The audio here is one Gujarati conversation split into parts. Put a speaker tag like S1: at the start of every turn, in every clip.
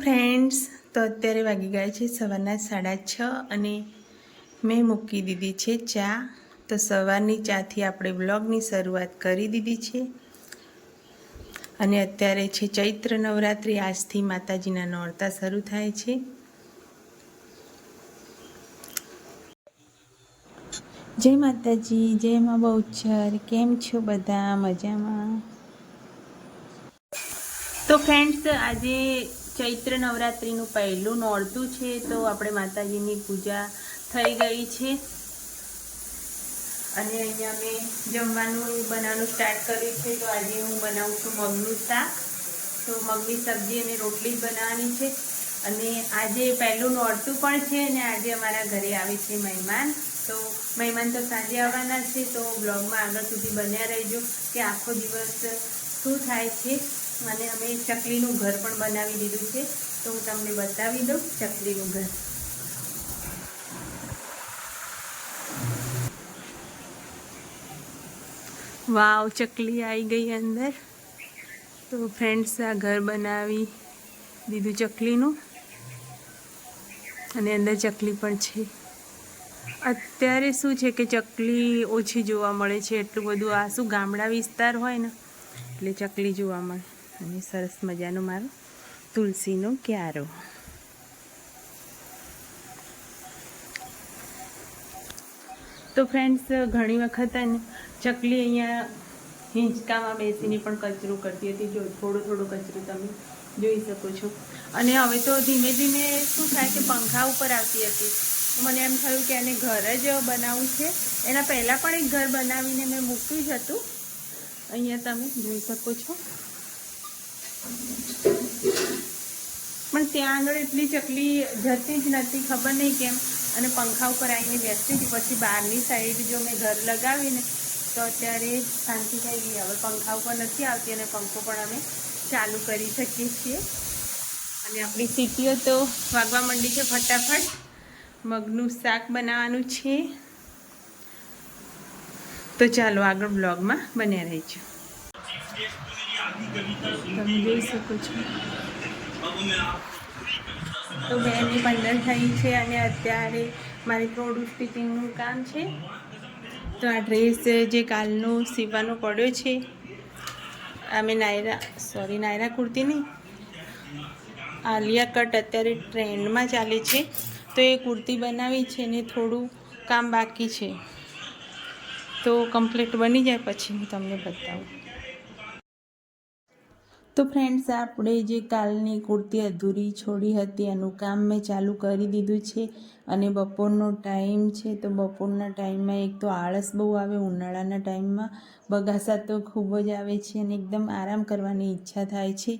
S1: ફ્રેન્ડ્સ તો અત્યારે વાગી ગયા છે સવારના સાડા છ અને મેં મૂકી દીધી છે ચા. તો સવારની ચાથી આપણે બ્લોગની શરૂઆત કરી દીધી છે. અને અત્યારે છે ચૈત્ર નવરાત્રિ. આજથી માતાજીના નોરતા શરૂ થાય છે. જય માતાજી, જય મા બહુચર. કેમ છો બધા? મજામાં? તો ફ્રેન્ડ્સ આજે ચૈત્ર નવરાત્રિનું પહેલું નોરતું છે તો આપણે માતાજીની પૂજા થઈ ગઈ છે. અને અહીંયા મેં જમવાનું બનાવવાનું સ્ટાર્ટ કર્યું છે તો આજે હું બનાવું છું મગનું શાક. તો મગની સબ્જી અને રોટલી જ બનાવવાની છે. અને આજે પહેલું નોરતું પણ છે અને આજે અમારા ઘરે આવે છે મહેમાન. તો મહેમાન તો સાંજે આવવાના છે તો બ્લોગમાં આગળ સુધી બન્યા રહેજો કે આખો દિવસ શું થાય છે. અને અમે ચકલીનું ઘર પણ બનાવી દીધું છે. તો હું તમને બતાવી દઉં ચકલીનું ઘર. વાવ, ચકલી આવી ગઈ અંદર. તો ફ્રેન્ડ્સ આ ઘર બનાવી દીધું ચકલીનું. અને અંદર ચકલી પણ છે. અત્યારે શું છે કે ચકલી ઓછી જોવા મળે છે. એટલું બધું આ શું ગામડા વિસ્તાર હોય ને, એટલે ચકલી જોવા મળે. અને સરસ મજાનો મારો તુલસીનો ક્યારો તો ફ્રેન્ડ્સ ઘણી વખત ચકલી અહીંયા હિંચકામાં બેસીને પણ કચરો કરતી હતી. જો, થોડું થોડું કચરું તમે જોઈ શકો છો. અને હવે તો ધીમે ધીમે શું થાય કે પંખા ઉપર આવતી હતી. મને એમ થયું કે એને ઘર જ બનાવવું છે. એના પહેલાં પણ એક ઘર બનાવીને મેં મૂક્યું જ હતું. અહીંયા તમે જોઈ શકો છો. પણ ત્યાં આગળ એટલી ચકલી જતી જ નથી, ખબર નહીં કેમ. અને પંખા ઉપર આવીને બેસતી હતી. પછી બહારની સાઈડ જો મેં ઘર લગાવીને, તો અત્યારે શાંતિ થઈ ગઈ. હવે પંખા ઉપર નથી આવતી અને પંખો પણ અમે ચાલુ કરી શકીએ છીએ. અને આપણી સીટીઓ તો વાગવા માંડી છે ફટાફટ. મગનું શાક બનાવવાનું છે. તો ચાલો આગળ બ્લોગમાં બન્યા રહેજો તમે જોઈ શકો છો. તો બેની પંદર થઈ છે અને અત્યારે મારે થોડું સ્ટિચિંગનું કામ છે. તો આ ડ્રેસ જે કાલનો સીવવાનો પડ્યો છે અમે નાયરા સોરી નાયરા કુર્તી નહીં, આલિયા કટ અત્યારે ટ્રેન્ડમાં ચાલે છે. તો એ કુર્તી બનાવી છે ને થોડું કામ બાકી છે. તો કમ્પ્લીટ બની જાય પછી હું તમને બતાવું. તો ફ્રેન્ડ્સ આપણે જે કાલની કુર્તી અધૂરી છોડી હતી, એનું કામ મેં ચાલુ કરી દીધું છે અને બપોરનો ટાઈમ છે, તો બપોરના ટાઈમમાં એક તો આળસ બહુ આવે, ઉનાળાના ટાઈમમાં બગાસા તો ખૂબ જ આવે છે અને એકદમ આરામ કરવાની ઈચ્છા થાય છે.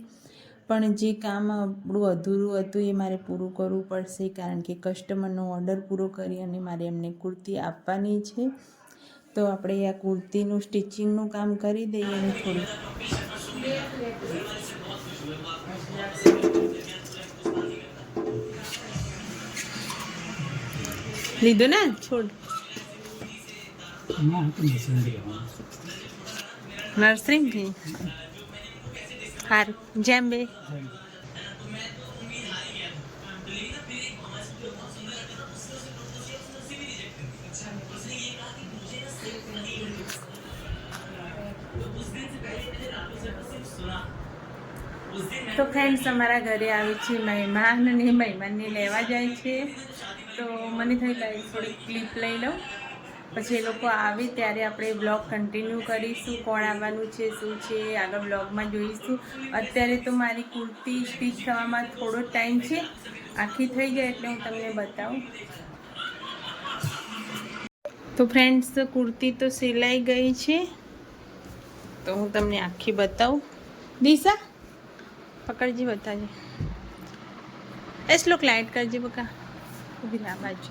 S1: પણ જે કામ આપણું અધૂરું હતું, એ મારે પૂરું કરવું પડશે કારણ કે કસ્ટમરનો ઓર્ડર પૂરો કરી અને મારે એમને કુર્તી આપવાની છે. તો આપણે આ કુર્તીનું સ્ટિચિંગનું કામ કરી દઈએ અને થોડું લીધો ને? છોડ. નર્સરી સારું જેમ બે. તો ફ્રેન્ડ્સ અમારા ઘરે આવે છે, મહેમાન અને મહેમાનને લેવા જાય છે. તો મને થઈ લાવી થોડી ક્લિપ લઈ લઉં. પછી એ લોકો આવે ત્યારે આપણે બ્લોગ કન્ટિન્યુ કરીશું, કોણ આવવાનું છે, શું છે, આગળ બ્લોગમાં જોઈશું. અત્યારે તો મારી કુર્તી સ્ટીચ થવામાં થોડો ટાઈમ છે. આખી થઈ જાય એટલે હું તમને બતાવું. તો ફ્રેન્ડ્સ કુર્તી તો સિલાઈ ગઈ છે. તો હું તમને આખી બતાવું. દિશા? પકડજી બતાજી એ શ્લોક લાઇટ કરજે બકા. ઊભી આ બાજુ.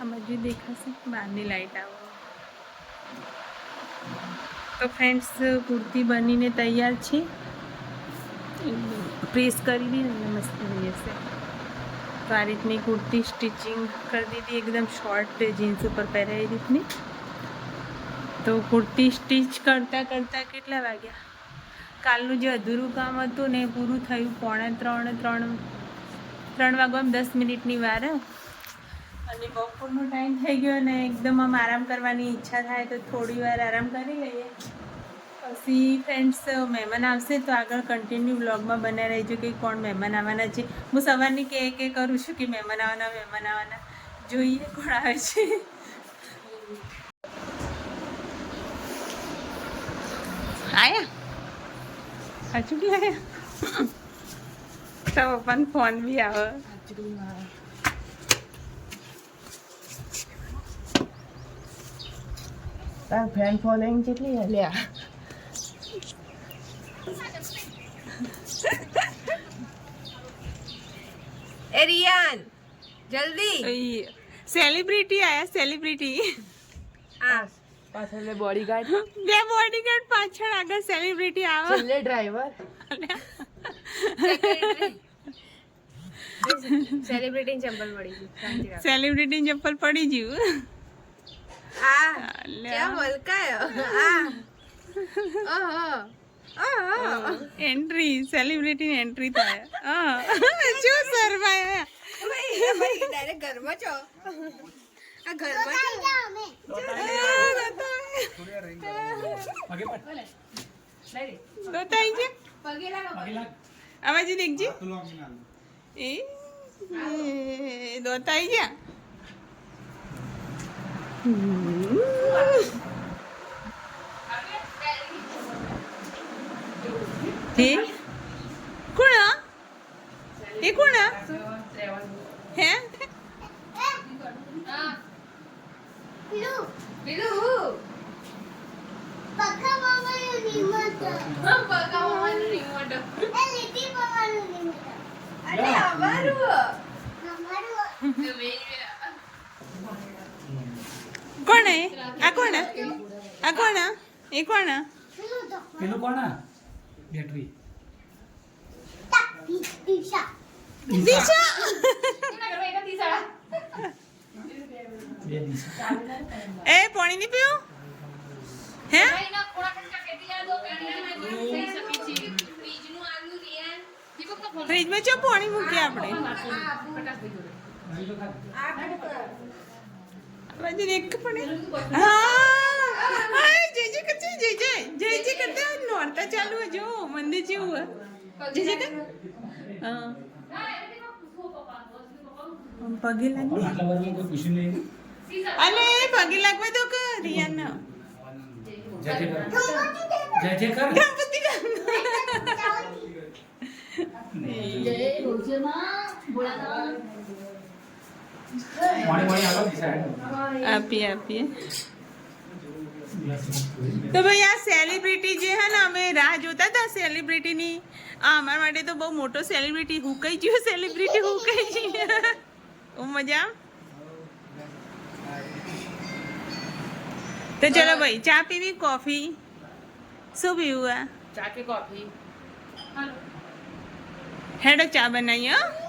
S1: આ બાજુ દેખાશે. બહારની લાઇટ આવે. તો ફ્રેન્ડ્સ કુર્તી બનીને તૈયાર છે. પ્રેસ કરી દીધી ને મસ્ત થઈ જશે તો આ રીતની કુર્તી સ્ટિચિંગ કરી દીધી. એકદમ શોર્ટ જીન્સ ઉપર પહેરાય એ રીતની. તો કુર્તી સ્ટિચ કરતાં કરતાં કેટલા વાગ્યા? કાલનું જે અધૂરું કામ હતું ને એ પૂરું થયું પોણા ત્રણ ત્રણ ત્રણ વાગવામાં દસ મિનિટની વાર. અને બપોરનો ટાઈમ થઈ ગયો ને એકદમ આમ આરામ કરવાની ઈચ્છા થાય તો થોડી વાર આરામ કરી લઈએ. પછી ફ્રેન્ડ્સ મહેમાન આવશે તો આગળ કન્ટિન્યુ વ્લોગમાં બના રહેજો કે કોણ મહેમાન આવવાના છે. હું સવારની કે કે કરું છું કે મહેમાન આવવાના મહેમાન આવવાના. જોઈએ કોણ આવે છે. આયા? સાચું કે આવ્યા તો પપ્પાને ફોન બી આવે
S2: તાર ફેન ફોલોઈંગ કેટલી હલ્યા એ રિયાન જલ્દી
S1: સેલિબ્રિટી આયા સેલિબ્રિટી
S2: આ પાછળ બોડીગાર્ડ
S1: બે બોડીગાર્ડ પાછળ આગળ સેલિબ્રિટી આવે.
S2: છેલ્લે ડ્રાઈવર સેલિબ્રિટી ચંપલ પડી ગયું
S1: સેલિબ્રિટી ચંપલ પડી ગયું.
S2: આ. ક્યાં મલકાયો? આ. ઓહો. ઓહો.
S1: એન્ટ્રી સેલિબ્રિટી એન્ટ્રી થાય. હા. શું
S2: ભાઈ ડાયરેક્ટ ઘરમાં છો. આ ઘરમાં
S1: આવાજ દેખજે. એ દોતાઈ ગયા હે કોણ આ? એ કોણ આ? હે
S2: પેલું હા પગાવવાનું રિમોટ અરે અમારું
S1: કોણ હે આ કોણ? આ? આ કોણ? એ કોણ?
S3: પેલું કોણ? બેટરી.
S1: દિશા.
S3: દિશા.
S1: એ પાણી નહીં પીવું હે? ફ્રીજમાં ચો પાણી મૂકીએ આપણે? બાજુ એક પડે હા. જય જય કરજે જય જય જય જય કરતા નોરતા ચાલુ હે જો મંદિર જેવું હે જય જય કર હા. પગે લાગી? અલે પગે લાગવા દો કે રિયાન?
S3: જય જય કર. જય જય કર.
S1: ગણપતિ
S3: પાણી પાણી આગળ દિશા
S1: આપીએ આપીએ તો ભાઈ આ સેલિબ્રિટી જે હે ને અમે રાહ જોતા હતા સેલિબ્રિટીની આ અમારા માટે તો બહુ મોટો સેલિબ્રિટી હુકાઈ ગયો સેલિબ્રિટી હુકાઈ ગઈ ઓ મજા તો ચલો ભાઈ ચા પીવી કોફી? શું પીવું આ?
S2: ચા કે કોફી?
S1: હેડો ચા બનાવીએ હો?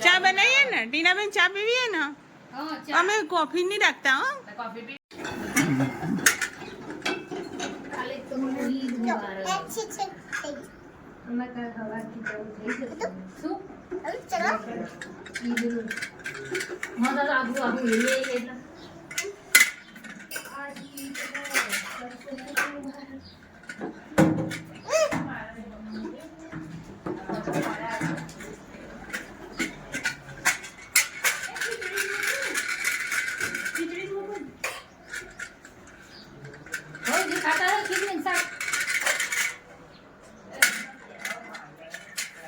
S1: ચા બનાવીએ ને? ટીનાબેન ચા પીવીએ ને? અમે કોફી નહીં રાખતા હો.
S2: કોફી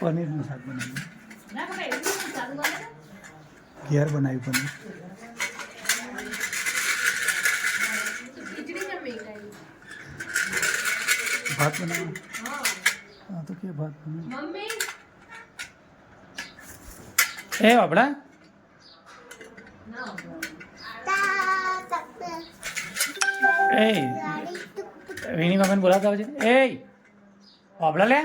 S3: પનીરનું શાક બનાવ્યું. ઘેર બનાવ્યું પનીર. ભાત બનાવ્યો? હા. તો કે ભાત બનાવ્યું? એ બાબડા એ વિની મામાને બોલાવતા હોય છે. એ બાબડા લે?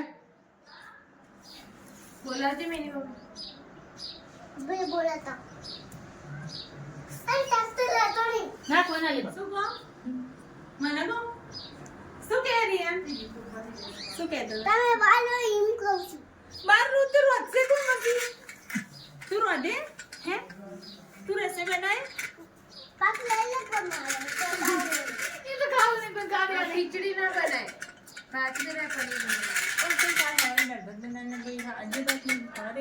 S2: બોલાવતી મેની મમ્મી
S1: શું કહો મને કહો શું કહે રિયા શું કહેતો હતો?
S2: તમે બાલો એમ કહું છું
S1: બાર રું તો રોધશે તું પછી તું રોધે હે તું રસોઈ બનાય
S2: પાક લઈ લે તમારે તો બાલો.
S4: એ તો ખાવું નહીં પણ કાવ્ય ખીચડી ના બનાય બાજરી ના પનીર બનાય
S1: ઓ તો ચાલ હવે ડરબત બનાવને કોઈ આજે તો તું ખારે ડરબત
S4: આ તો બરાબર બન્યું.
S1: ખારે ડરબત બનાય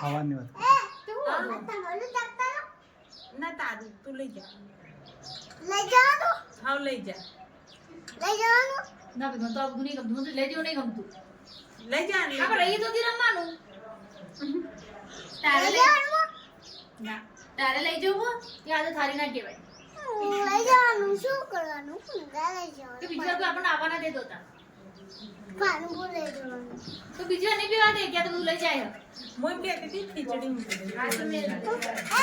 S5: ખાવાની વાત
S4: તો.
S1: ના તારું તું લઈ જા
S2: લઈ જવાનું
S1: હાવ લઈ જા
S2: લઈ જવાનું?
S4: ના ભાઈ મને તો આ નહીં ગમતું મને તો લેજો નહીં ગમતું
S1: લઈ જા
S4: આપણે રહી તો હતી રમવાનું તારે
S2: લઈ
S1: ના
S4: તારે લઈ જવું ત્યાં આજે થારી ના કહેવાય
S2: લઈ જવાનું. શું કરવાનું લઈ
S4: તો
S2: જવાનું
S4: બીજા કોઈ આપણને આવવાના દેતો તો બીજો નહીં પીવા દે ગયા તો બધું લઈ જાય.
S1: મોય એમ કહેતી ખીચડી મૂકી દે.
S4: આ તો મેં
S2: એ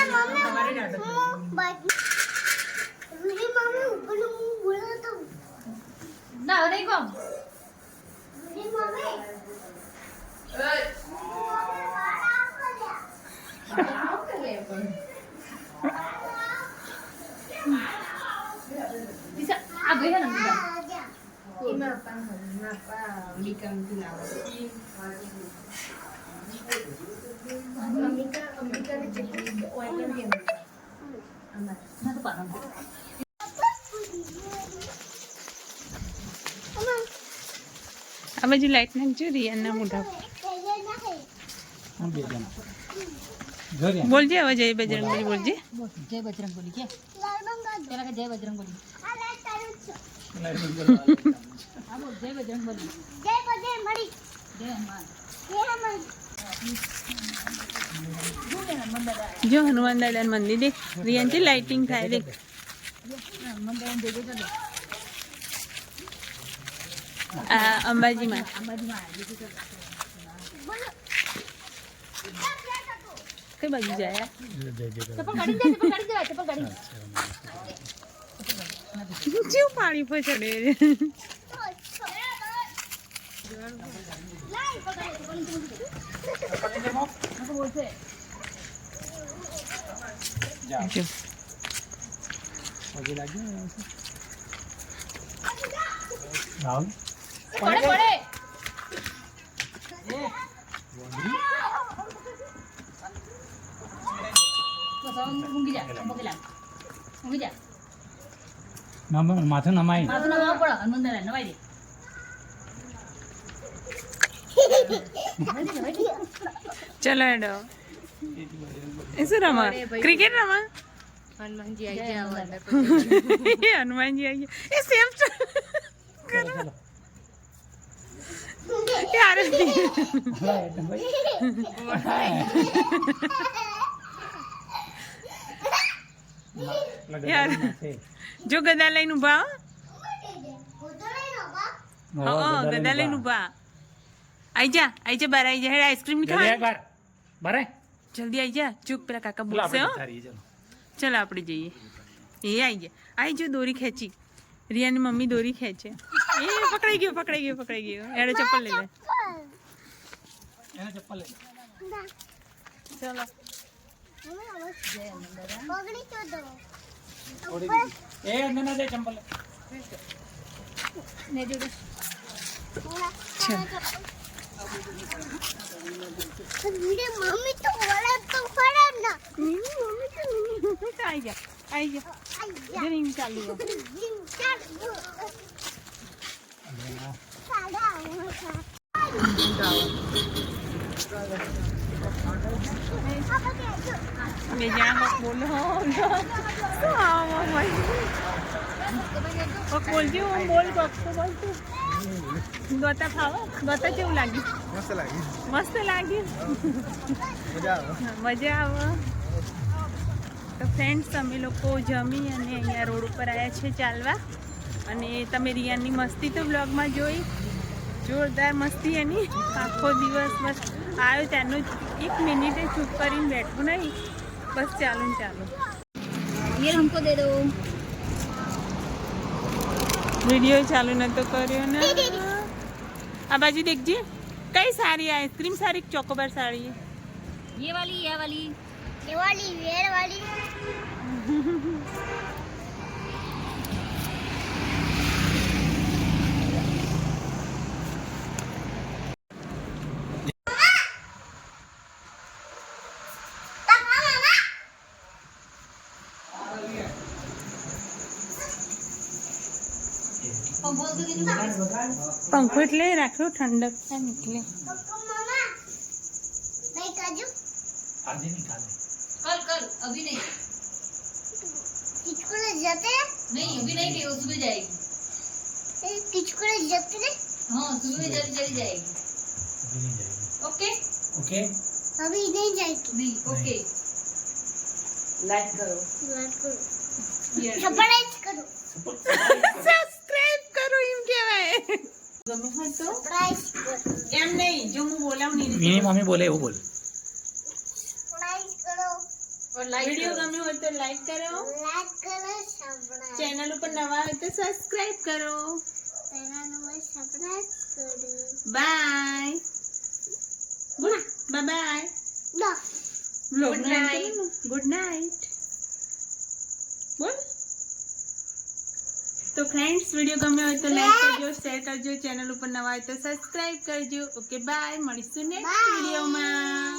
S2: મમ્મી
S1: તમારી ડરબત
S2: હું બાજુ રૂહી મમ્મી ઉપરનું હું બોલો તો.
S4: ના હવે નહીં
S2: મમ્મી.
S4: આ ગયા ને બીજા તો.
S1: આ બાજુ લાઈટ નાખજો રિયાના મોઢા બોલજે હવે જય બજરંગબલી બોલજે.
S4: બોલ, જય બજરંગ બોલી કે જય બજરંગ જય જય
S1: જો હનુમાન દાદા મંદિર દેખ રિયાનથી લાઇટિંગ થાય
S4: જય જય દે.
S1: આ અંબાજીમાં
S4: જય જય
S1: કઈ બાજુ જાય
S5: જય જય
S4: દે. ચપ્પલ કાઢી દે, ચપ્પલ કાઢી દે ચપ્પલ કાઢી
S1: જેવું પાણી પર ચડે
S4: ઊંઘી જા ઊંઘી જા
S5: નમ માથું નમાય
S4: માથું નવાવું પડે હનુમાન દાદા નવાઈ દે
S1: ચલો હેડો એ શું રમા ક્રિકેટ રમા જો ગદા લઈને ઊભા હો ગદા લઈને ઊભા આઈ જા આઈ જા બાર આઈ જા. હેડ આઈસ્ક્રીમની ખાવા.
S5: બાર.
S1: જલ્દી આઈ જા. ચૂક પેલા કાકા બોલશે હો. ચલો. આપણે જઈએ. એ આઈ જા. આઈ જો દોરી ખેંચી. રિયાની મમ્મી દોરી ખેંચે. એ પકડાઈ ગયો પકડાઈ ગયો પકડાઈ ગયો. એડે ચપ્પલ લઈ લે.
S5: એને ચપ્પલ લે.
S1: ચલો.
S2: પગડી તો દો.
S5: થોડી બીજી. એ અંદર ના જાય ચંપલ લે.
S4: ને જોડે
S2: મમ્મી તો બોલે તો ખરા ને
S1: આઈ nhà આઈ જા ડ્રિંક Sao શું આવો ભાઈ કોક બોલજો હું બોલ કોક તો બોલ તું. ગોતા ખાવો? ગોતા કેવું લાગ્યું?
S5: મસ્ત લાગી.
S1: મસ્ત લાગ્યું?
S5: મજા આવે.
S1: મજા આવે. તો ફ્રેન્ડ્સ અમે લોકો જમી અને અહીંયા રોડ ઉપર આવ્યા છે ચાલવા. અને તમે રિયાની મસ્તી તો બ્લોગમાં જોઈ. જોરદાર મસ્તી એની. આખો દિવસ બસ આવ્યો ત્યાંનું જ. એક મિનિટે ચૂપ કરીને બેઠું નહીં બસ ચાલુ ને ચાલુ
S4: ये हमको दे दो
S1: વિડીયો ચાલુ નતો કર્યો ને આ બાજુ દેખજે કઈ સારી આઈસ્ક્રીમ સારી કે ચોકોબાર સારી
S4: ये वाली ये वाली
S2: વાલી વેર વાલી
S1: પંખો એટલે રાખ્યો ઠંડક થાય ને એટલે
S3: આજે નહીં કાલે
S4: कल कल अभी नहीं नहीं अभी नहीं गई वो सुबह जाएगी हाँ सुबह में जल्दी जल्दी जाएगी
S3: અભી નહીં જાય
S4: ओके
S3: ઓકે
S4: नहीं ओके
S1: લાઈક કરો સબસ્ક્રાઇબ કરો એમ કહેવાય ગમે હોય તો એમ નહીં જો હું બોલાવું નહીં
S5: વિની મમ્મી બોલે એવું બોલ
S1: વીડિયો ગમ્યો હોય તો લાઈક કરો. ચેનલ ઉપર નવા હોય તો સબસ્ક્રાઇબ કરો. Bye bye bye good night good night બોલ તો ફ્રેન્ડ્સ વીડિયો ગમ્યો હોય તો લાઈક કરજો શેર કરજો ચેનલ ઉપર નવા હોય તો સબસ્ક્રાઈબ કરજો. ઓકે બાય મળીશું નેક્સ્ટ વિડીયોમાં